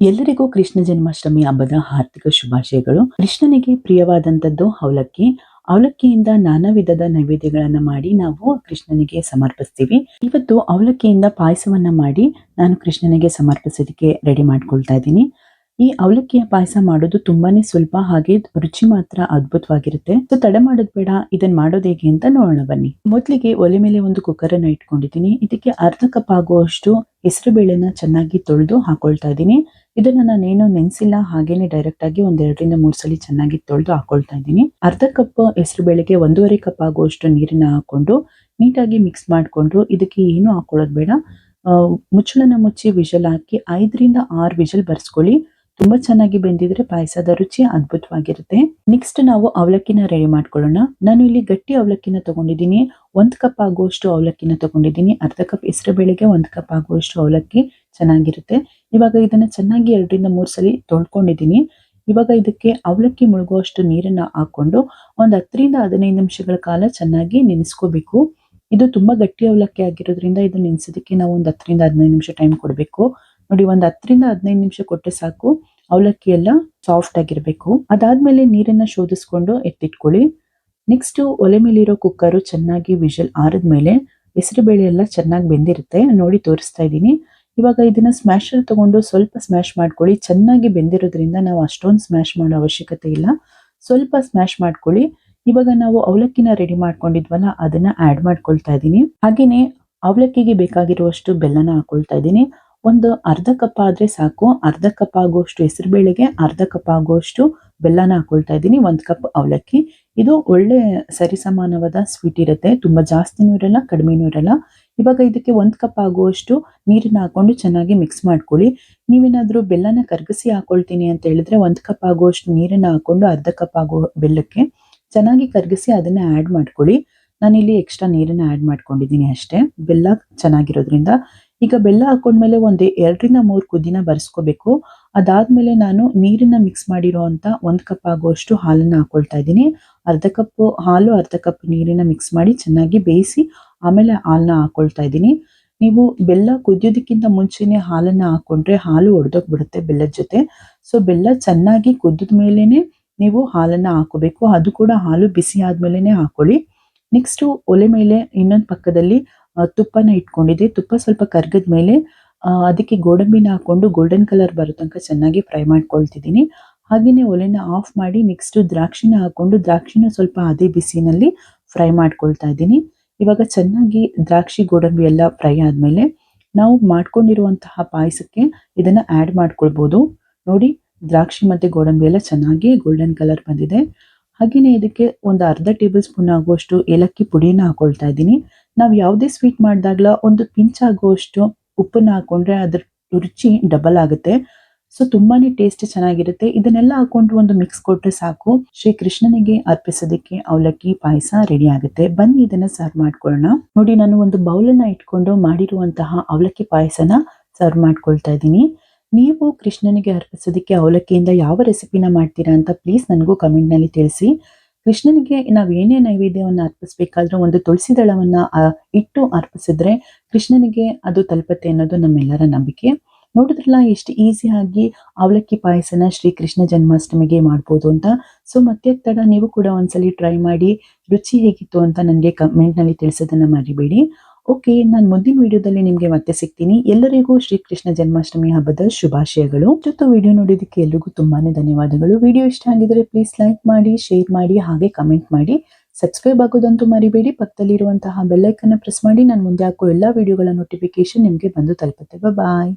ಎಲ್ಲರಿಗೂ ಕೃಷ್ಣ ಜನ್ಮಾಷ್ಟಮಿ ಹಬ್ಬದ ಹಾರ್ದಿಕ ಶುಭಾಶಯಗಳು. ಕೃಷ್ಣನಿಗೆ ಪ್ರಿಯವಾದಂತದ್ದು ಅವಲಕ್ಕಿ. ಅವಲಕ್ಕಿಯಿಂದ ನಾನಾ ವಿಧದ ನೈವೇದ್ಯಗಳನ್ನು ಮಾಡಿ ನಾವು ಕೃಷ್ಣನಿಗೆ ಸಮರ್ಪಿಸ್ತೀವಿ. ಇವತ್ತು ಅವಲಕ್ಕಿಯಿಂದ ಪಾಯಸವನ್ನ ಮಾಡಿ ನಾನು ಕೃಷ್ಣನಿಗೆ ಸಮರ್ಪಿಸೋದಕ್ಕೆ ರೆಡಿ ಮಾಡ್ಕೊಳ್ತಾ ಇದ್ದೀನಿ. ಈ ಅವಲಕ್ಕಿಯ ಪಾಯಸ ಮಾಡೋದು ತುಂಬಾನೇ ಸ್ವಲ್ಪ ಹಾಗೆ ರುಚಿ ಮಾತ್ರ ಅದ್ಭುತವಾಗಿರುತ್ತೆ. ಸೊ ತಡ ಮಾಡೋದು ಬೇಡ ಇದನ್ನ ಮಾಡೋದು ಹೇಗೆ ಅಂತ ನೋಡೋಣ ಬನ್ನಿ. ಮೊದಲಿಗೆ ಒಲೆ ಮೇಲೆ ಒಂದು ಕುಕ್ಕರ್ ಅನ್ನ ಇಟ್ಕೊಂಡಿದ್ದೀನಿ. ಇದಕ್ಕೆ ಅರ್ಧ ಕಪ್ ಆಗುವಷ್ಟು ಹೆಸರು ಬೇಳೆನ ಚೆನ್ನಾಗಿ ತೊಳೆದು ಹಾಕೊಳ್ತಾ ಇದ್ದೀನಿ. ಇದನ್ನ ನಾನೇನು ನೆನೆಸಿಲ್ಲ, ಹಾಗೇನೆ ಡೈರೆಕ್ಟ್ ಆಗಿ ಒಂದೆರಡರಿಂದ ಮೂರು ಸಲ ಚೆನ್ನಾಗಿ ತೊಳೆದು ಹಾಕೊಳ್ತಾ ಇದ್ದೀನಿ. ಅರ್ಧ ಕಪ್ ಹೆಸರು ಬೇಳೆಗೆ ಒಂದೂವರೆ ಕಪ್ ಆಗುವಷ್ಟು ನೀರನ್ನ ಹಾಕೊಂಡು ನೀಟಾಗಿ ಮಿಕ್ಸ್ ಮಾಡ್ಕೊಂಡು ಇದಕ್ಕೆ ಏನು ಹಾಕೊಳ್ಳೋದು ಬೇಡ. ಮುಚ್ಚಳನ ಮುಚ್ಚಿ ವಿಷಲ್ ಹಾಕಿ ಐದರಿಂದ ಆರು ವಿಷಲ್ ಬರ್ಸ್ಕೊಳ್ಳಿ. ತುಂಬಾ ಚೆನ್ನಾಗಿ ಬೆಂದಿದ್ರೆ ಪಾಯಸದ ರುಚಿ ಅದ್ಭುತವಾಗಿರುತ್ತೆ. ನೆಕ್ಸ್ಟ್ ನಾವು ಅವಲಕ್ಕಿನ ರೆಡಿ ಮಾಡ್ಕೊಳ್ಳೋಣ. ನಾನು ಇಲ್ಲಿ ಗಟ್ಟಿ ಅವಲಕ್ಕಿನ ತಗೊಂಡಿದ್ದೀನಿ. ಒಂದ್ ಕಪ್ ಆಗುವಷ್ಟು ಅವಲಕ್ಕಿನ ತಗೊಂಡಿದ್ದೀನಿ. ಅರ್ಧ ಕಪ್ ಹೆಸರು ಬೆಳಿಗ್ಗೆ ಒಂದ್ ಕಪ್ ಆಗುವಷ್ಟು ಅವಲಕ್ಕಿ ಚೆನ್ನಾಗಿರುತ್ತೆ. ಇವಾಗ ಇದನ್ನ ಚೆನ್ನಾಗಿ ಎರಡರಿಂದ ಮೂರ್ ಸಲ ತೊಳ್ಕೊಂಡಿದ್ದೀನಿ. ಇವಾಗ ಇದಕ್ಕೆ ಅವಲಕ್ಕಿ ಮುಳುಗುವಷ್ಟು ನೀರನ್ನ ಹಾಕೊಂಡು ಒಂದ್ ಹತ್ತರಿಂದ ಹದಿನೈದು ನಿಮಿಷಗಳ ಕಾಲ ಚೆನ್ನಾಗಿ ನೆನೆಸ್ಕೋಬೇಕು. ಇದು ತುಂಬಾ ಗಟ್ಟಿ ಅವಲಕ್ಕಿ ಆಗಿರೋದ್ರಿಂದ ಇದು ನೆನೆಸೋದಕ್ಕೆ ನಾವು ಒಂದ್ ಹತ್ತರಿಂದ ಹದಿನೈದು ನಿಮಿಷ ಟೈಮ್ ಕೊಡಬೇಕು. ನೋಡಿ, ಒಂದು ಹತ್ತರಿಂದ ಹದಿನೈದು ನಿಮಿಷ ಕೊಟ್ಟರೆ ಸಾಕು. ಅವಲಕ್ಕಿ ಎಲ್ಲ ಸಾಫ್ಟ್ ಆಗಿರಬೇಕು. ಅದಾದ್ಮೇಲೆ ನೀರನ್ನ ಶೋಧಿಸ್ಕೊಂಡು ಎತ್ತಿಟ್ಕೊಳ್ಳಿ. ನೆಕ್ಸ್ಟ್ ಒಲೆ ಮೇಲಿರೋ ಕುಕ್ಕರು ಚೆನ್ನಾಗಿ ವಿಷಲ್ ಆರಿದ್ಮೇಲೆ ಹೆಸರು ಬೇಳೆ ಎಲ್ಲ ಚೆನ್ನಾಗಿ ಬೆಂದಿರುತ್ತೆ. ನೋಡಿ, ತೋರಿಸ್ತಾ ಇದ್ದೀನಿ. ಇವಾಗ ಇದನ್ನ ಸ್ಮ್ಯಾಶರ್ ತಗೊಂಡು ಸ್ವಲ್ಪ ಸ್ಮ್ಯಾಶ್ ಮಾಡ್ಕೊಳ್ಳಿ. ಚೆನ್ನಾಗಿ ಬೆಂದಿರೋದ್ರಿಂದ ನಾವು ಅಷ್ಟೊಂದು ಸ್ಮ್ಯಾಶ್ ಮಾಡೋ ಅವಶ್ಯಕತೆ ಇಲ್ಲ. ಸ್ವಲ್ಪ ಸ್ಮ್ಯಾಶ್ ಮಾಡ್ಕೊಳ್ಳಿ. ಇವಾಗ ನಾವು ಅವಲಕ್ಕಿನ ರೆಡಿ ಮಾಡ್ಕೊಂಡಿದ್ವಲ್ಲ, ಅದನ್ನ ಆಡ್ ಮಾಡ್ಕೊಳ್ತಾ ಇದ್ದೀನಿ. ಹಾಗೇನೆ ಅವಲಕ್ಕಿಗೆ ಬೇಕಾಗಿರುವಷ್ಟು ಬೆಲ್ಲನ ಹಾಕೊಳ್ತಾ ಇದ್ದೀನಿ. ಒಂದು ಅರ್ಧ ಕಪ್ ಆದ್ರೆ ಸಾಕು. ಅರ್ಧ ಕಪ್ ಆಗೋಷ್ಟು ಹೆಸರು ಬೇಳೆಗೆ ಅರ್ಧ ಕಪ್ ಆಗೋಷ್ಟು ಬೆಲ್ಲನ ಹಾಕೊಳ್ತಾ ಇದ್ದೀನಿ. ಒಂದು ಕಪ್ ಅವಲಕ್ಕಿ. ಇದು ಒಳ್ಳೆ ಸರಿಸಮಾನವಾದ ಸ್ವೀಟ್ ಇರುತ್ತೆ. ತುಂಬಾ ಜಾಸ್ತಿನೂ ಇರಲ್ಲ, ಕಡಿಮೆನೂ ಇರಲ್ಲ. ಇವಾಗ ಇದಕ್ಕೆ ಒಂದ್ ಕಪ್ ಆಗುವಷ್ಟು ನೀರನ್ನ ಹಾಕೊಂಡು ಚೆನ್ನಾಗಿ ಮಿಕ್ಸ್ ಮಾಡ್ಕೊಳ್ಳಿ. ನೀವೇನಾದರೂ ಬೆಲ್ಲನ ಕರಗಿಸಿ ಹಾಕೊಳ್ತೀನಿ ಅಂತ ಹೇಳಿದ್ರೆ ಒಂದ್ ಕಪ್ ಆಗುವಷ್ಟು ನೀರನ್ನ ಹಾಕೊಂಡು ಅರ್ಧ ಕಪ್ ಆಗೋ ಬೆಲ್ಲಕ್ಕೆ ಚೆನ್ನಾಗಿ ಕರಗಿಸಿ ಅದನ್ನ ಆಡ್ ಮಾಡ್ಕೊಳ್ಳಿ. ನಾನಿಲ್ಲಿ ಎಕ್ಸ್ಟ್ರಾ ನೀರನ್ನ ಆಡ್ ಮಾಡ್ಕೊಂಡಿದ್ದೀನಿ ಅಷ್ಟೇ. ಬೆಲ್ಲ ಚೆನ್ನಾಗಿರೋದ್ರಿಂದ ಈಗ ಬೆಲ್ಲ ಹಾಕೊಂಡ್ಮೇಲೆ ಒಂದು ಎರಡರಿಂದ ಮೂರು ಕುದಿನ ಬರ್ಸ್ಕೋಬೇಕು. ಅದಾದ್ಮೇಲೆ ನಾನು ನೀರನ್ನ ಮಿಕ್ಸ್ ಮಾಡಿರೋ ಅಂತ ಒಂದ್ ಕಪ್ ಆಗುವಷ್ಟು ಹಾಲನ್ನ ಹಾಕೊಳ್ತಾ ಇದ್ದೀನಿ. ಅರ್ಧ ಕಪ್ ಹಾಲು, ಅರ್ಧ ಕಪ್ ನೀರನ್ನ ಮಿಕ್ಸ್ ಮಾಡಿ ಚೆನ್ನಾಗಿ ಬೇಯಿಸಿ ಆಮೇಲೆ ಹಾಲನ್ನ ಹಾಕೊಳ್ತಾ ಇದ್ದೀನಿ. ನೀವು ಬೆಲ್ಲ ಕುದಿಯೋದಕ್ಕಿಂತ ಮುಂಚೆನೆ ಹಾಲನ್ನ ಹಾಕೊಂಡ್ರೆ ಹಾಲು ಒಡೆದೋಗ್ಬಿಡುತ್ತೆ ಬೆಲ್ಲದ ಜೊತೆ. ಸೊ ಬೆಲ್ಲ ಚೆನ್ನಾಗಿ ಕುದ್ದ ಮೇಲೇನೆ ನೀವು ಹಾಲನ್ನ ಹಾಕೋಬೇಕು. ಅದು ಕೂಡ ಹಾಲು ಬಿಸಿ ಆದ್ಮೇಲೆನೆ ಹಾಕೊಳ್ಳಿ. ನೆಕ್ಸ್ಟ್ ಒಲೆ ಮೇಲೆ ಇನ್ನೊಂದು ಪಕ್ಕದಲ್ಲಿ ತುಪ್ಪನ ಇಟ್ಕೊಂಡಿದೆ ತುಪ್ಪ ಸ್ವಲ್ಪ ಕರ್ಗದ ಮೇಲೆ ಅದಕ್ಕೆ ಗೋಡಂಬಿನ ಹಾಕೊಂಡು ಗೋಲ್ಡನ್ ಕಲರ್ ಬರೋ ತನಕ ಚೆನ್ನಾಗಿ ಫ್ರೈ ಮಾಡ್ಕೊಳ್ತಿದ್ದೀನಿ. ಹಾಗೆಯೇ ಒಲೆನ ಆಫ್ ಮಾಡಿ ನೆಕ್ಸ್ಟು ದ್ರಾಕ್ಷಿನ ಹಾಕೊಂಡು ದ್ರಾಕ್ಷಿನ ಸ್ವಲ್ಪ ಅದೇ ಬಿಸಿನಲ್ಲಿ ಫ್ರೈ ಮಾಡ್ಕೊಳ್ತಾ ಇದ್ದೀನಿ. ಇವಾಗ ಚೆನ್ನಾಗಿ ದ್ರಾಕ್ಷಿ, ಗೋಡಂಬಿ ಎಲ್ಲ ಫ್ರೈ ಆದ್ಮೇಲೆ ನಾವು ಮಾಡ್ಕೊಂಡಿರುವಂತಹ ಪಾಯಸಕ್ಕೆ ಇದನ್ನ ಆಡ್ ಮಾಡ್ಕೊಳ್ಬೋದು. ನೋಡಿ, ದ್ರಾಕ್ಷಿ ಮತ್ತೆ ಗೋಡಂಬಿ ಎಲ್ಲ ಚೆನ್ನಾಗಿ ಗೋಲ್ಡನ್ ಕಲರ್ ಬಂದಿದೆ. ಹಾಗೆಯೇ ಇದಕ್ಕೆ ಒಂದು ಅರ್ಧ ಟೇಬಲ್ ಸ್ಪೂನ್ ಆಗುವಷ್ಟು ಏಲಕ್ಕಿ ಪುಡಿನ ಹಾಕೊಳ್ತಾ ಇದ್ದೀನಿ. ನಾವು ಯಾವುದೇ ಸ್ವೀಟ್ ಮಾಡಿದಾಗ್ಲ ಒಂದು ಪಿಂಚ್ ಆಗುವಷ್ಟು ಉಪ್ಪನ್ನ ಹಾಕೊಂಡ್ರೆ ಅದ್ರ ರುಚಿ ಡಬಲ್ ಆಗುತ್ತೆ. ಸೊ ತುಂಬಾನೇ ಟೇಸ್ಟ್ ಚೆನ್ನಾಗಿರುತ್ತೆ. ಇದನ್ನೆಲ್ಲ ಹಾಕೊಂಡು ಒಂದು ಮಿಕ್ಸ್ ಕೊಟ್ರೆ ಸಾಕು. ಶ್ರೀ ಕೃಷ್ಣನಿಗೆ ಅರ್ಪಿಸೋದಕ್ಕೆ ಅವಲಕ್ಕಿ ಪಾಯಸ ರೆಡಿ ಆಗುತ್ತೆ. ಬನ್ನಿ ಇದನ್ನ ಸರ್ವ್ ಮಾಡ್ಕೊಳ್ಳೋಣ. ನೋಡಿ, ನಾನು ಒಂದು ಬೌಲನ್ನ ಇಟ್ಕೊಂಡು ಮಾಡಿರುವಂತಹ ಅವಲಕ್ಕಿ ಪಾಯಸನ ಸರ್ವ್ ಮಾಡ್ಕೊಳ್ತಾ ಇದ್ದೀನಿ. ನೀವು ಕೃಷ್ಣನಿಗೆ ಅರ್ಪಿಸೋದಕ್ಕೆ ಅವಲಕ್ಕಿಯಿಂದ ಯಾವ ರೆಸಿಪಿನ ಮಾಡ್ತೀರಾ ಅಂತ ಪ್ಲೀಸ್ ನನಗೂ ಕಮೆಂಟ್ನಲ್ಲಿ ತಿಳಿಸಿ. ಕೃಷ್ಣನಿಗೆ ನಾವು ಏನೇ ನೈವೇದ್ಯವನ್ನ ಅರ್ಪಿಸ್ಬೇಕಾದ್ರೂ ಒಂದು ತುಳಸಿ ದಳವನ್ನ ಇಟ್ಟು ಅರ್ಪಿಸಿದ್ರೆ ಕೃಷ್ಣನಿಗೆ ಅದು ತಲುಪತ್ತೆ ಅನ್ನೋದು ನಮ್ಮೆಲ್ಲರ ನಂಬಿಕೆ. ನೋಡಿದ್ರಲ್ಲ ಎಷ್ಟು ಆಗಿ ಅವಲಕ್ಕಿ ಪಾಯಸನ ಶ್ರೀ ಕೃಷ್ಣ ಜನ್ಮಾಷ್ಟಮಿಗೆ ಮಾಡ್ಬೋದು ಅಂತ. ಸೊ ಮತ್ತೆ ತಡ ನೀವು ಕೂಡ ಒಂದ್ಸಲಿ ಟ್ರೈ ಮಾಡಿ, ರುಚಿ ಹೇಗಿತ್ತು ಅಂತ ನನಗೆ ಕಮೆಂಟ್ನಲ್ಲಿ ತಿಳಿಸೋದನ್ನ ಮರಿಬೇಡಿ. ಓಕೆ, ನಾನು ಮುಂದಿನ ವಿಡಿಯೋದಲ್ಲಿ ನಿಮಗೆ ಮತ್ತೆ ಸಿಗ್ತೀನಿ. ಎಲ್ಲರಿಗೂ ಶ್ರೀ ಕೃಷ್ಣ ಜನ್ಮಾಷ್ಟಮಿ ಹಬ್ಬದ ಶುಭಾಶಯಗಳು. ಜೊತೆ ವಿಡಿಯೋ ನೋಡಿದ್ದಕ್ಕೆ ಎಲ್ರಿಗೂ ತುಂಬಾನೇ ಧನ್ಯವಾದಗಳು. ವಿಡಿಯೋ ಇಷ್ಟ ಆಗಿದ್ರೆ ಪ್ಲೀಸ್ ಲೈಕ್ ಮಾಡಿ ಶೇರ್ ಮಾಡಿ, ಹಾಗೆ ಕಮೆಂಟ್ ಮಾಡಿ. ಸಬ್ಸ್ಕ್ರೈಬ್ ಆಗೋದಂತೂ ಮರಿಬೇಡಿ. ಪಕ್ಕದಲ್ಲಿರುವಂತಹ ಬೆಲ್ಲೈಕನ್ನ ಪ್ರೆಸ್ ಮಾಡಿ. ನಾನು ಮುಂದೆ ಹಾಕೋ ಎಲ್ಲ ವಿಡಿಯೋಗಳ ನೋಟಿಫಿಕೇಶನ್ ನಿಮಗೆ ಬಂದು ತಲುಪುತ್ತೆ. ಬಾಯ್